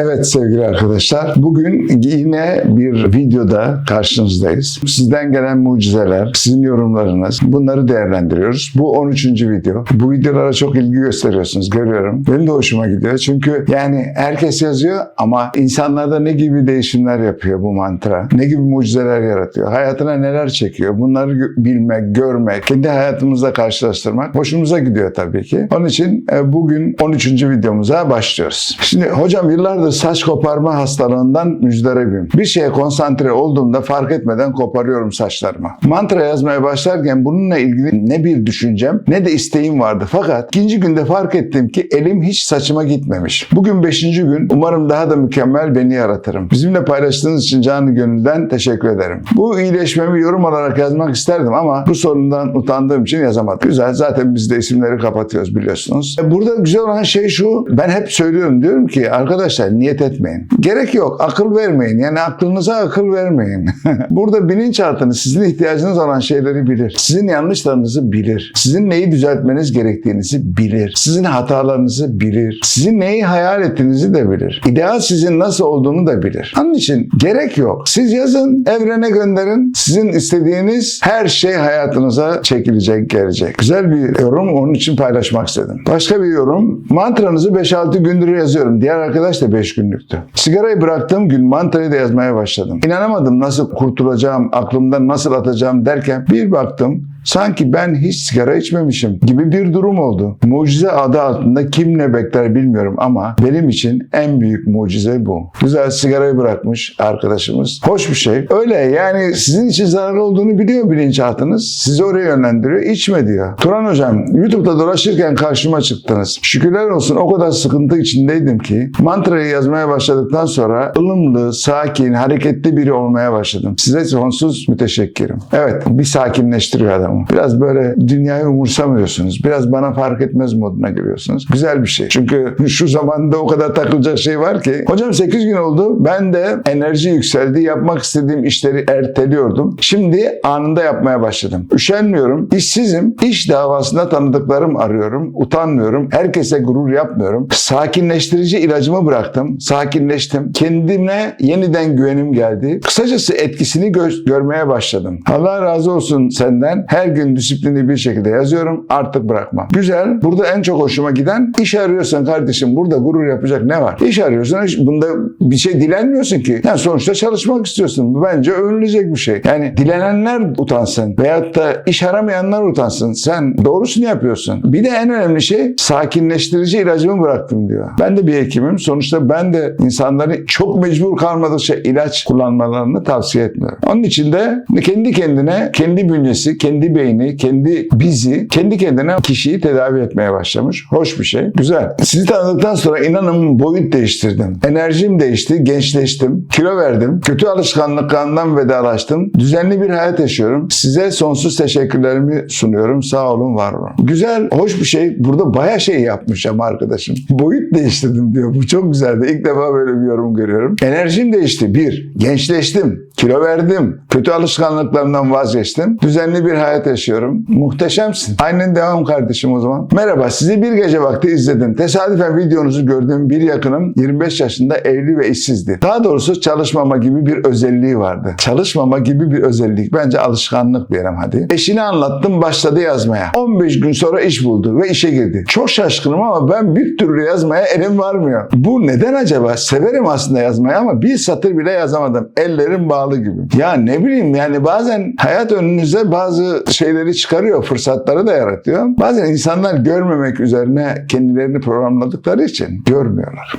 Evet sevgili arkadaşlar, bugün yine bir videoda karşınızdayız. Sizden gelen mucizeler, sizin yorumlarınız, bunları değerlendiriyoruz. Bu 13. video. Bu videolara çok ilgi gösteriyorsunuz, görüyorum. Benim de hoşuma gidiyor. Çünkü yani herkes yazıyor ama insanlarda ne gibi değişimler yapıyor bu mantra? Ne gibi mucizeler yaratıyor? Hayatına neler çekiyor? Bunları bilmek, görmek, kendi hayatımızla karşılaştırmak hoşumuza gidiyor tabii ki. Onun için e, bugün 13. videomuza başlıyoruz. Şimdi hocam yıllardır saç koparma hastalığından müzdaribim. Bir şeye konsantre olduğumda fark etmeden koparıyorum saçlarımı. Mantra yazmaya başlarken bununla ilgili ne bir düşüncem ne de isteğim vardı. Fakat ikinci günde fark ettim ki elim hiç saçıma gitmemiş. Bugün beşinci gün umarım daha da mükemmel beni yaratırım. Bizimle paylaştığınız için canı gönülden teşekkür ederim. Bu iyileşmemi yorum olarak yazmak isterdim ama bu sorundan utandığım için yazamadım. Güzel zaten biz de isimleri kapatıyoruz biliyorsunuz. E, Burada güzel olan şey şu ben hep söylüyorum diyorum ki arkadaşlar niyet etmeyin. Gerek yok akıl vermeyin yani aklınıza akıl vermeyin. Burada bilinçaltını sizin ihtiyacınız olan şeyleri bilir. Sizin yanlışlarınızı bilir. Sizin neyi düzeltmeniz gerektiğinizi bilir. Sizin hatalarınızı bilir. Sizin neyi hayal ettiğinizi de bilir. İdeal sizin nasıl olduğunu da bilir. Onun için gerek yok. Siz yazın, evrene gönderin. Sizin istediğiniz her şey hayatınıza çekilecek, gelecek. Güzel bir yorum onun için paylaşmak istedim. Başka bir yorum. Mantranızı 5-6 gündür yazıyorum. Diğer arkadaş da 5 günlüktü. Sigarayı bıraktığım gün mantrayı da yazmaya başladım. İnanamadım nasıl kurtulacağım, aklımdan nasıl atacağım derken bir baktım sanki ben hiç sigara içmemişim gibi bir durum oldu. Mucize adı altında kim ne bekler bilmiyorum ama benim için en büyük mucize bu. Güzel sigarayı bırakmış arkadaşımız. Hoş bir şey. Öyle yani sizin için zararlı olduğunu biliyor bilinçaltınız. Sizi oraya yönlendiriyor. İçme diyor. Turan hocam YouTube'da dolaşırken karşıma çıktınız. Şükürler olsun o kadar sıkıntı içindeydim ki mantrayı yazmaya başladıktan sonra ılımlı, sakin, hareketli biri olmaya başladım. Size sonsuz müteşekkirim. Evet bir sakinleştiriyor adamı. Biraz böyle dünyayı umursamıyorsunuz. Biraz bana fark etmez moduna giriyorsunuz. Güzel bir şey. Çünkü şu zamanda o kadar takılacak şey var ki. Hocam 8 gün oldu. Ben de enerji yükseldi. Yapmak istediğim işleri erteliyordum. Şimdi anında yapmaya başladım. Üşenmiyorum. İşsizim. İş davasında tanıdıklarım arıyorum. Utanmıyorum. Herkese gurur yapmıyorum. Sakinleştirici ilacımı bıraktım. Sakinleştim. Kendime yeniden güvenim geldi. Kısacası etkisini gö- görmeye başladım. Allah razı olsun senden. Her gün disiplinli bir şekilde yazıyorum. Artık bırakmam. Güzel. Burada en çok hoşuma giden iş arıyorsan kardeşim burada gurur yapacak ne var? İş arıyorsan bunda bir şey dilenmiyorsun ki. Yani sonuçta çalışmak istiyorsun. Bu bence övünülecek bir şey. Yani dilenenler utansın. Veyahut da iş aramayanlar utansın. Sen doğrusunu yapıyorsun. Bir de en önemli şey sakinleştirici ilacımı bıraktım diyor. Ben de bir hekimim. Sonuçta ben de insanları çok mecbur kalmadıkça ilaç kullanmalarını tavsiye etmiyorum. Onun için de kendi kendine, kendi bünyesi, kendi beyni, kendi bizi, kendi kendine kişiyi tedavi etmeye başlamış. Hoş bir şey. Güzel. Sizi tanıdıktan sonra inanın boyut değiştirdim. Enerjim değişti, gençleştim, kilo verdim, kötü alışkanlıklarından vedalaştım. Düzenli bir hayat yaşıyorum. Size sonsuz teşekkürlerimi sunuyorum. Sağ olun, var olun. Güzel, hoş bir şey. Burada baya şey yapmış ama arkadaşım. Boyut değiştirdim diyor. Bu çok güzeldi. İlk defa böyle bir yorum görüyorum. Enerjim değişti. Bir, gençleştim, kilo verdim, kötü alışkanlıklarımdan vazgeçtim. Düzenli bir hayat yaşıyorum. Muhteşemsin. Aynen devam kardeşim o zaman. Merhaba, sizi bir gece vakti izledim. Tesadüfen videonuzu gördüğüm bir yakınım 25 yaşında evli ve işsizdi. Daha doğrusu çalışmama gibi bir özelliği vardı. Çalışmama gibi bir özellik. Bence alışkanlık diyelim hadi. Eşini anlattım başladı yazmaya. 15 gün sonra iş buldu ve işe girdi. Çok şaşkınım ama ben bir türlü yazmaya elim varmıyor. Bu neden acaba? Severim aslında yazmayı ama bir satır bile yazamadım. Ellerim bağlı gibi. Ya ne bileyim yani bazen hayat önünüze bazı şeyleri çıkarıyor, fırsatları da yaratıyor. Bazen insanlar görmemek üzerine kendilerini programladıkları için görmüyorlar.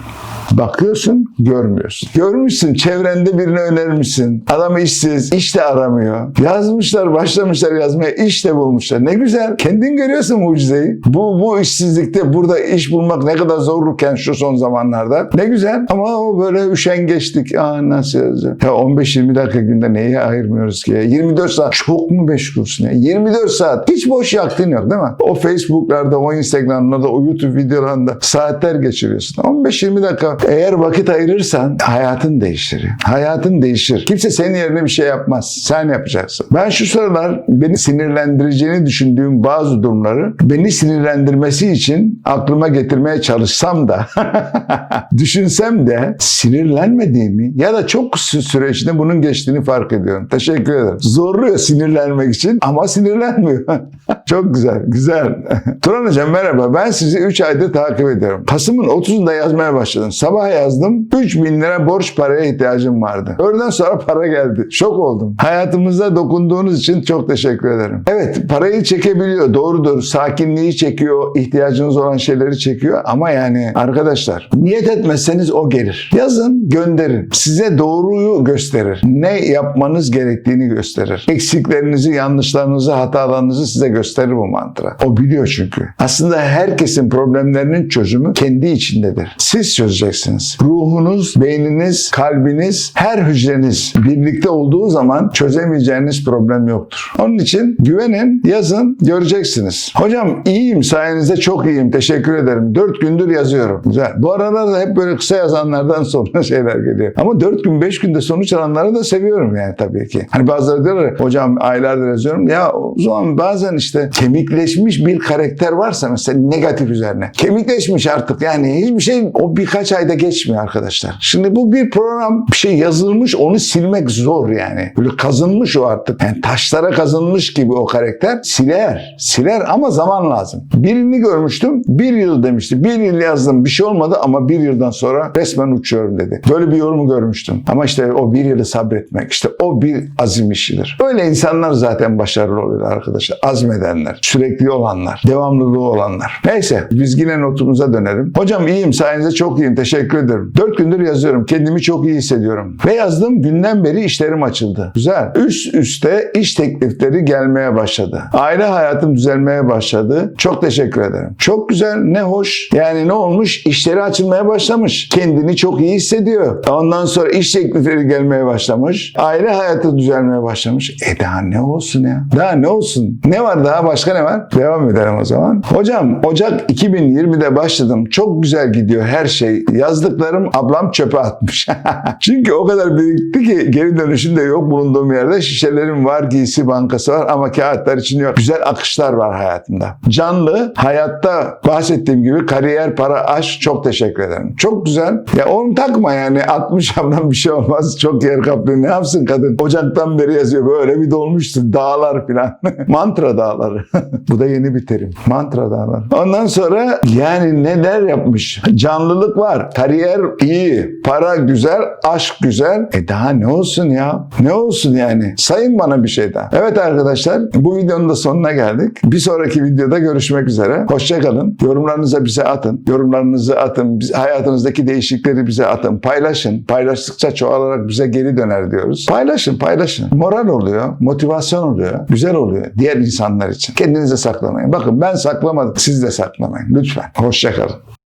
Bakıyorsun, görmüyorsun. Görmüşsün, çevrende birini önermişsin. Adam işsiz, iş de aramıyor. Yazmışlar, başlamışlar yazmaya, iş de bulmuşlar. Ne güzel. Kendin görüyorsun mucizeyi. Bu, bu işsizlikte burada iş bulmak ne kadar zorlukken şu son zamanlarda. Ne güzel. Ama o böyle üşengeçlik. Aa nasıl yazacağım? Ya 15-20 dakika günde neye ayırmıyoruz ki? 24 saat çok mu meşgulsün ya? 24 saat hiç boş vaktin yok değil mi? O Facebook'larda, o Instagram'larda, o YouTube videolarında saatler geçiriyorsun. 15-20 dakika eğer vakit ayırırsan hayatın değişir. Hayatın değişir. Kimse senin yerine bir şey yapmaz. Sen yapacaksın. Ben şu sıralar beni sinirlendireceğini düşündüğüm bazı durumları beni sinirlendirmesi için aklıma getirmeye çalışsam da düşünsem de sinirlenmediğimi ya da çok süre içinde bunun geçtiğini fark ediyorum. Teşekkür ederim. Zorluyor sinirlenmek için ama sinirlenmiyor. çok güzel, güzel. Turan Hocam merhaba. Ben sizi 3 aydır takip ediyorum. Kasım'ın 30'unda yazmaya başladım. Sabah yazdım. 3000 lira borç paraya ihtiyacım vardı. Öğleden sonra para geldi. Şok oldum. Hayatımıza dokunduğunuz için çok teşekkür ederim. Evet parayı çekebiliyor. Doğrudur. Sakinliği çekiyor. ihtiyacınız olan şeyleri çekiyor. Ama yani arkadaşlar niyet etmezseniz o gelir. Yazın gönderin. Size doğruyu gösterir. Ne yapmanız gerektiğini gösterir. Eksiklerinizi, yanlışlarınızı, hatalarınızı size gösterir bu mantra. O biliyor çünkü. Aslında herkesin problemlerinin çözümü kendi içindedir. Siz çözeceksiniz. Ruhunuz, beyniniz, kalbiniz, her hücreniz birlikte olduğu zaman çözemeyeceğiniz problem yoktur. Onun için güvenin, yazın, göreceksiniz. Hocam iyiyim, sayenizde çok iyiyim. Teşekkür ederim. Dört gündür yazıyorum. Güzel. Bu aralarda hep böyle kısa yazanlardan sonra şeyler geliyor. Ama dört gün, beş günde sonuç alanları da seviyorum yani tabii ki. Hani bazıları diyorlar hocam aylardır yazıyorum. Ya o zaman bazen işte kemikleşmiş bir karakter varsa mesela negatif üzerine. Kemikleşmiş artık yani hiçbir şey o birkaç ayda geçmiyor arkadaşlar. Şimdi bu bir program bir şey yazılmış onu silmek zor yani. Böyle kazınmış o artık. Yani taşlara kazınmış gibi o karakter siler. Siler ama zaman lazım. Birini görmüştüm. Bir yıl demişti. Bir yıl yazdım bir şey olmadı ama bir yıldan sonra resmen uçuyorum dedi. Böyle bir yorumu görmüştüm. Ama işte o bir yılı sabretmek işte o bir azim işidir. Öyle insanlar zaten başarılı oluyor arkadaşlar. Azmedenler, sürekli olanlar, devamlılığı olanlar. Neyse biz yine notumuza dönelim. Hocam iyiyim sayenizde çok iyiyim teşekkür ederim. Dört gündür yazıyorum. Kendimi çok iyi hissediyorum. Ve yazdığım günden beri işlerim açıldı. Güzel. Üst üste iş teklifleri gelmeye başladı. Aile hayatım düzelmeye başladı. Çok teşekkür ederim. Çok güzel ne hoş. Yani ne olmuş? İşleri açılmaya başlamış. Kendini çok iyi hissediyor. Ondan sonra iş teklifleri gelmeye başlamış. Aile hayatı düzelmeye başlamış. E daha ne olsun ya? Daha ne olsun? Ne var daha? Başka ne var? Devam edelim o zaman. Hocam Ocak 2020'de başladım. Çok güzel gidiyor her şey. Yazdıklarım ablam çöpe atmış. Çünkü o kadar birikti ki geri dönüşüm de yok bulunduğum yerde. Şişelerim var, giysi bankası var ama kağıtlar için yok. Güzel akışlar var hayatımda. Canlı, hayatta bahsettiğim gibi kariyer, para, aşk çok teşekkür ederim. Çok güzel. Ya onu takma yani 60 ablam bir şey olmaz. Çok yer kaplıyor. Ne yapsın kadın? Ocaktan beri yazıyor. Böyle bir dolmuştu. Dağlar filan. Mantra dağları. Bu da yeni bir terim. Mantra dağları. Ondan sonra yani neler yapmış? Canlılık var. Kariyer iyi. Para güzel. Aşk güzel. E daha ne olsun ya? Ne olsun yani? Sayın bana bir şey daha. Evet arkadaşlar bu videonun da sonuna geldik. Bir sonraki videoda görüşmek üzere. Hoşçakalın. Yorumlarınızı bize atın. Yorumlarınızı atın. Hayatınızdaki değişiklikleri bize atın. Paylaşın. Paylaştıkça çoğalarak bize geri döner diyoruz. Paylaşın, paylaşın. Moral oluyor, motivasyon oluyor, güzel oluyor diğer insanlar için. Kendinize saklamayın. Bakın ben saklamadım. Siz de saklamayın. Lütfen. Hoşçakalın.